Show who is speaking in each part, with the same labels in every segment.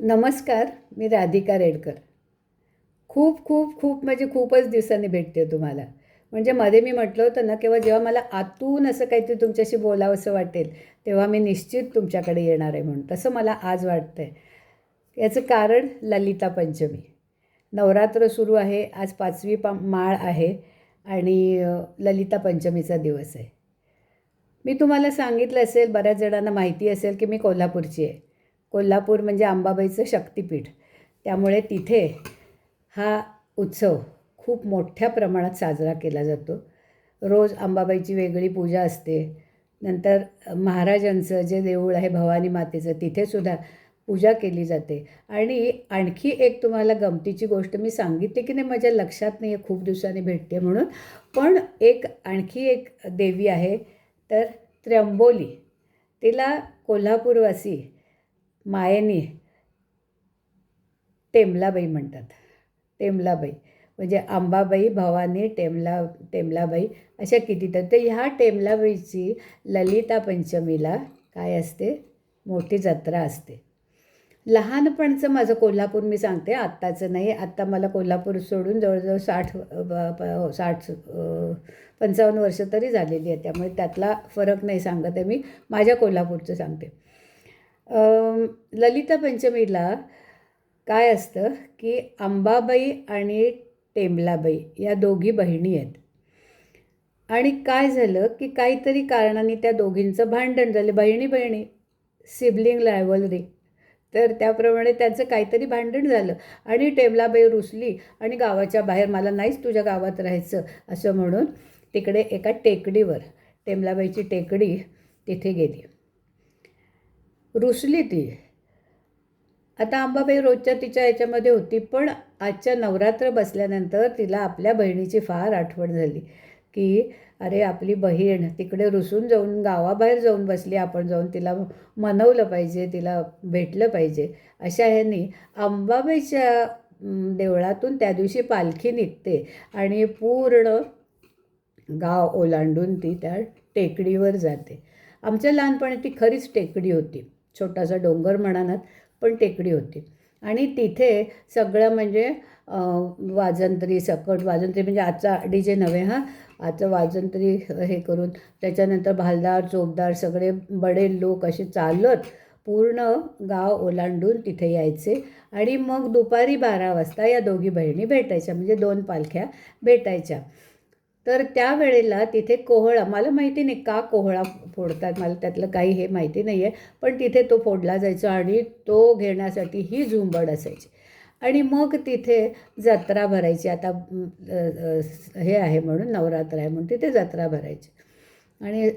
Speaker 1: नमस्कार मी राधिका रेडकर. खूप खूप खूप म्हणजे खूपच दिवसांनी भेटते तुम्हाला. म्हणजे मध्ये मी म्हटलं होतं ना किंवा जेव्हा मला आतून असं काहीतरी तुमच्याशी बोलावंसं वाटेल तेव्हा मी निश्चित तुमच्याकडे येणार आहे म्हणून. तसं मला आज वाटतं आहे याचं कारण ललिता पंचमी. नवरात्र सुरू आहे आज पाचवी पा माळ आहे आणि ललिता पंचमीचा दिवस आहे. मी तुम्हाला सांगितलं असेल बऱ्याच जणांना माहिती असेल की मी कोल्हापूरची आहे. कोल्हापूर म्हणजे अंबाबाईचं शक्तिपीठ. त्यामुळे तिथे हा उत्सव खूप मोठ्या प्रमाणात साजरा केला जातो. रोज अंबाबाईची वेगळी पूजा असते. नंतर महाराजांचं जे देऊळ आहे भवानी मातेचं तिथेसुद्धा पूजा केली जाते. आणि आणखी एक तुम्हाला गमतीची गोष्ट मी सांगितली की नाही माझ्या लक्षात नाही आहे खूप दिवसांनी भेटते म्हणून. पण एक आणखी एक देवी आहे तर त्र्यंबोली. तिला कोल्हापूरवासी मायेनी टेमलाबाई म्हणतात. टेमलाबाई म्हणजे आंबाबाई भवानी टेमला टेमलाबाई अशा किती तर. ह्या टेमलाबाईची ललिता पंचमीला काय असते? मोठी जत्रा असते. लहानपणचं माझं कोल्हापूर मी सांगते आत्ताचं नाही. आत्ता मला कोल्हापूर सोडून जवळजवळ साठ प- हो, साठ पंचावन्न वर्ष तरी झालेली आहे. त्यामुळे त्यातला फरक नाही सांगत आहे मी. माझ्या कोल्हापूरचं सांगते. ललिता पंचमीला काय असतं की अंबाबाई आणि टेंबलाबाई या दोघी बहिणी आहेत. आणि काय झालं की काहीतरी कारणाने त्या दोघींचं भांडण झालं. बहिणी बहिणी सिबलिंग रायवलरी तर त्याप्रमाणे त्यांचं काहीतरी भांडण झालं. आणि टेमलाबाई रुसली आणि गावाच्या बाहेर मला नाहीच तुझ्या गावात राहायचं असं म्हणून तिकडे एका टेकडीवर टेमलाबाईची टेकडी तिथे गेली. रुसली ती. आता आंबाबाई रोजच्या तिच्या याच्यामध्ये होती पण आजच्या नवरात्र बसल्यानंतर तिला आपल्या बहिणीची फार आठवण झाली की अरे आपली बहीण तिकडे रुसून जाऊन गावाबाहेर जाऊन बसली आपण जाऊन तिला मनवलं पाहिजे तिला भेटलं पाहिजे. अशा ह्यांनी अंबाबाईच्या देवळातून त्या दिवशी पालखी निघते आणि पूर्ण गाव ओलांडून ती त्या टेकडीवर जाते. आमच्या लहानपणी ती खरीच टेकडी होती. छोटासा डोंगर म्हणानात पण टेकडी होती. आणि तिथे सगळं म्हणजे वाजंत्री सकट वाजंत्री म्हणजे आजचा डी जे नव्हे हां आजचं वाजंत्री हे करून त्याच्यानंतर भालदार चोपदार सगळे बडे लोक असे चालत पूर्ण गाव ओलांडून तिथे यायचे. आणि मग दुपारी बारा वाजता या दोघी बहिणी भेटायच्या म्हणजे दोन पालख्या भेटायच्या. तर त्यावेळेला तिथे कोहळा मला माहिती नाही का कोहळा फोडतात मला त्यातलं काही हे माहिती नाही आहे पण तिथे तो फोडला जायचा आणि तो घेण्यासाठी ही झुंबड असायची. आणि मग तिथे जत्रा भरायची आता हे आहे म्हणून नवरात्र आहे म्हणून तिथे जत्रा भरायची. आणि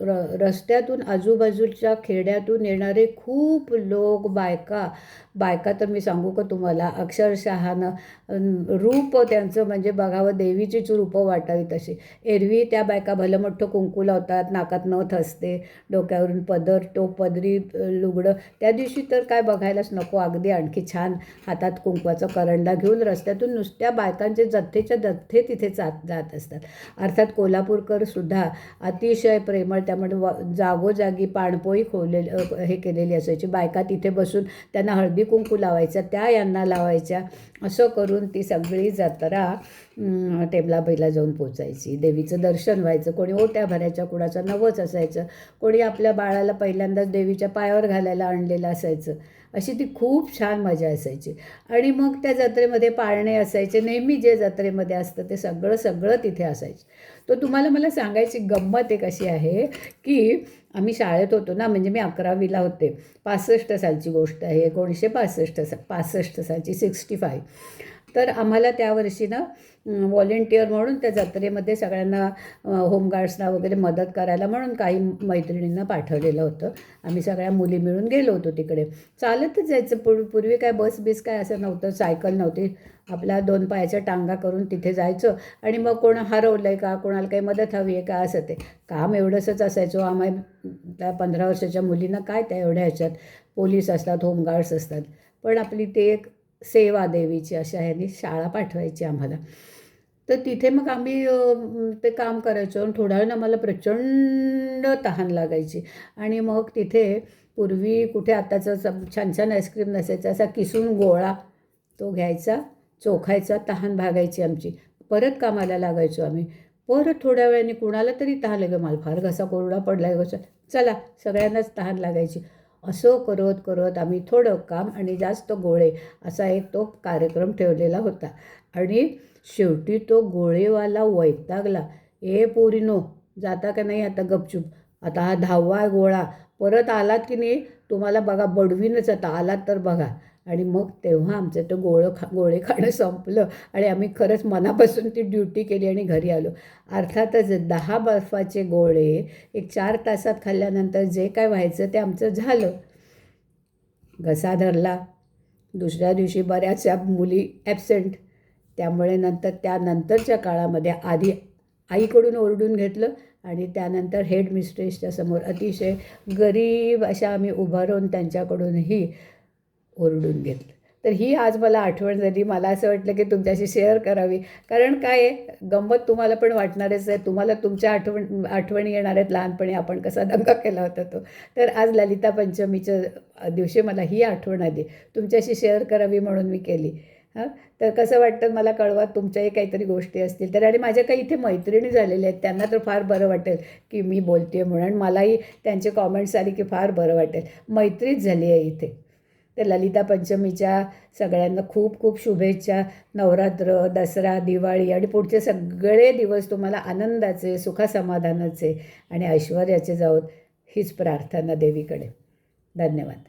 Speaker 1: र रस्त्यातून आजूबाजूच्या खेड्यातून येणारे खूप लोक बायका बायका तर मी सांगू का तुम्हाला अक्षरशहानं रूप त्यांचं म्हणजे बघावं देवीचीच रूपं वाटावी तशी एरवी त्या बायका भलं मोठं कुंकू लावतात नाकात नथ असते डोक्यावरून पदर टोप पदरी लुगडं. त्या दिवशी तर काय बघायलाच नको अगदी आणखी छान हातात कुंकवाचा करंडा घेऊन रस्त्यातून नुसत्या बायकांचे जथ्थेच्या जथ्थे तिथे जात जात असतात. अर्थात कोल्हापूरकर सुद्धा अतिशय प्रेमळ त्यामुळे व जागोजागी पाणपोई खोवलेली हे केलेली असायची. बायका तिथे बसून त्यांना हळदी कुंकू लावायच्या त्या यांना लावायच्या. असं करून ती सगळी जत्रा अं, टेमलाबाईला जाऊन पोचायची. देवीचं दर्शन व्हायचं. कोणी ओट्या भरायच्या कुणाचं नवच असायचं. कोणी आपल्या बाळाला पहिल्यांदाच देवीच्या पायावर घालायला आणलेलं असायचं. अशी ती खूप छान मजा असायची. आणि मग त्या जत्रेमध्ये पाळणे असायचे. नेहमी जे जत्रेमध्ये असतं ते सगळं सगळं तिथे असायचं. तर तुम्हाला मला सांगायची गंमत एक अशी आहे की आम्ही शाळेत होतो ना म्हणजे मी अकरावीला होते. पासष्ट सालची गोष्ट आहे. एकोणीसशे पासष्ट सा पासष्ट सालची सिक्स्टी फाय तर आम्हाला त्या वर्षी ना व्हॉलेंटियर म्हणून त्या जत्रेमध्ये सगळ्यांना होमगार्ड्सना वगैरे मदत करायला म्हणून काही मैत्रिणींना पाठवलेलं होतं. आम्ही सगळ्या मुली मिळून गेलो होतो तिकडे. चालतच जायचं. पूर पूर्वी काय बस बीस काय असं नव्हतं सायकल नव्हती. आपल्या दोन पायाच्या टांगा करून तिथे जायचं. आणि मग कोण हरवलं आहे का कोणाला काही मदत हवी आहे का असं ते. काम एवढंसंच असायचो. आम्हा त्या पंधरा वर्षाच्या मुलींना काय त्या एवढ्या ह्याच्यात पोलीस असतात होमगार्ड्स असतात. पण आपली ते एक सेवा देवीची अशा ह्यानी शाळा पाठवायची आम्हाला. तर तिथे मग आम्ही ते काम करायचो आणि थोड्या वेळानं आम्हाला प्रचंड तहान लागायची. आणि मग तिथे पूर्वी कुठे आताचं छान छान आईस्क्रीम नसायचा असा किसून गोळा तो घ्यायचा चोखायचा तहान भागायची आमची. परत कामाला लागायचो आम्ही. परत थोड्या वेळाने कुणाला तरी तहान लागेल मला फार घसा कोरडा पडला आहे चला सगळ्यांनाच तहान लागायची. असं करत करत आम्ही थोडं काम आणि जास्त गोळे असा एक तो कार्यक्रम ठेवलेला होता. आणि शेवटी तो गोळेवाला वैतागला. ए पोरीनो जाता का नाही आता गपचूप? आता हा दहावा गोळा परत आलात की नाही? तुम्हाला बघा बडवीनच आता आलात तर बघा. आणि मग तेव्हा आमचं तर गोळं खा गोळे खाणं संपलं. आणि आम्ही खरंच मनापासून ती ड्युटी केली आणि घरी आलो. अर्थातच दहा बर्फाचे गोळे एक चार तासात खाल्ल्यानंतर जे काय व्हायचं ते आमचं झालं. घसा धरला. दुसऱ्या दिवशी बऱ्याचशा मुली ॲबसेंट त्यामुळे नंतर त्यानंतरच्या काळामध्ये आधी आईकडून ओरडून घेतलं आणि त्यानंतर हेड मिस्ट्रेसच्या समोर अतिशय गरीब अशा आम्ही उभं राहून त्यांच्याकडूनही ओरडून घेतलं. तर ही आज मला आठवण झाली. मला असं वाटलं की तुमच्याशी शेअर करावी. कारण काय आहे? गंमत तुम्हाला पण वाटणारच आहे. तुम्हाला तुमच्या आठवण आठवणी येणार आहेत. लहानपणी आपण कसा दंगा केला होता तो. तर आज ललिता पंचमीच्या दिवशी मला ही आठवण आली. तुमच्याशी शेअर करावी म्हणून मी केली. हां? तर कसं वाटतं मला कळवा. तुमच्याही काहीतरी गोष्टी असतील तर. आणि माझ्या काही इथे मैत्रिणी झालेल्या आहेत. त्यांना तर फार बरं वाटेल की मी बोलते म्हणून. मलाही त्यांचे कॉमेंट्स आली की फार बरं वाटेल. मैत्रीच झाली आहे इथे. तर ललिता पंचमीच्या सगळ्यांना खूप खूप शुभेच्छा. नवरात्र दसरा दिवाळी आणि पुढचे सगळे दिवस तुम्हाला आनंदाचे सुखासमाधानाचे आणि ऐश्वर्याचे जाऊत हीच प्रार्थना देवीकडे. धन्यवाद.